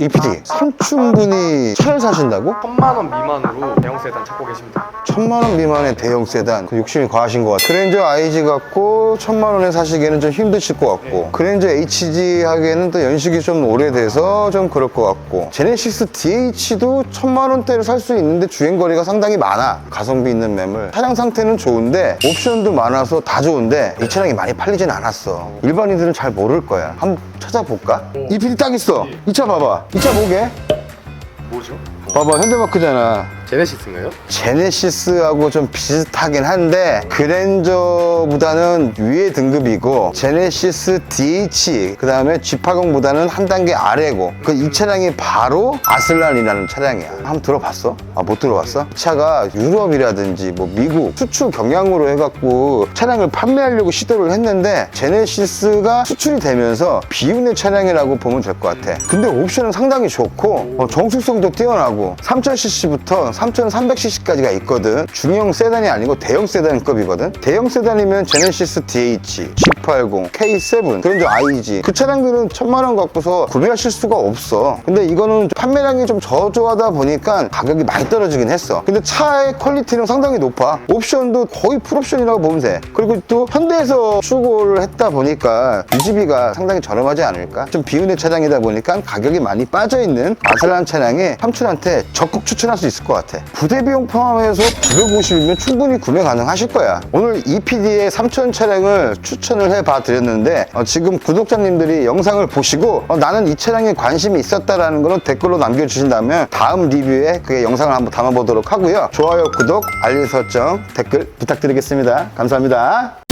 이 PD 삼촌분이 차를 사신다고? 천만 원 미만으로 대형 세단 찾고 계십니다. 천만 원 미만의 대형 세단. 그 욕심이 과하신 것 같아요. 그랜저 IG 같고 천만 원에 사시기에는 좀 힘드실 것 같고 그랜저 HG 하기에는 또 연식이 좀 오래돼서 좀 그럴 것 같고 제네시스 DH도 천만 원대를 살 수 있는데 주행 거리가 상당히 많아. 가성비 있는 매물. 차량 상태는 좋은데 옵션도 많아서 다 좋은데 이 차량이 많이 팔리진 않았어. 일반인들은 잘 모를 거야. 한번 찾아볼까? 이 PD 딱 있어 이 차 봐봐 이 차 뭐게? 뭐죠? 봐봐 현대마크잖아 제네시스인가요? 제네시스하고 좀 비슷하긴 한데 그랜저보다는 위의 등급이고 제네시스 DH 그 다음에 G80보다는 한 단계 아래고 그 이 차량이 바로 아슬란이라는 차량이야 한번 들어봤어? 아 못 들어봤어? 이 차가 유럽이라든지 뭐 미국 수출 경향으로 해갖고 차량을 판매하려고 시도를 했는데 제네시스가 수출이 되면서 비운의 차량이라고 보면 될 것 같아 근데 옵션은 상당히 좋고 어, 정숙성도 뛰어나고 3000cc부터 3300cc까지가 있거든. 중형 세단이 아니고 대형 세단급이거든. 대형 세단이면 제네시스 DH, G80, K7, 그랜저 IG 그 차량들은 천만 원 갖고서 구매하실 수가 없어. 근데 이거는 판매량이 좀 저조하다 보니까 가격이 많이 떨어지긴 했어. 근데 차의 퀄리티는 상당히 높아. 옵션도 거의 풀옵션이라고 보면 돼. 그리고 또 현대에서 출고를 했다 보니까 유지비가 상당히 저렴하지 않을까? 좀 비운의 차량이다 보니까 가격이 많이 빠져있는 아슬란 차량에 삼촌한테 적극 추천할 수 있을 것 같아 부대 비용 포함해서 950이면 충분히 구매 가능하실 거야. 오늘 EPD의 삼촌 차량을 추천을 해 봐 드렸는데 어, 지금 구독자님들이 영상을 보시고 어, 나는 이 차량에 관심이 있었다라는 거는 댓글로 남겨주신다면 다음 리뷰에 그 영상을 한번 담아보도록 하고요. 좋아요 구독 알림 설정 댓글 부탁드리겠습니다. 감사합니다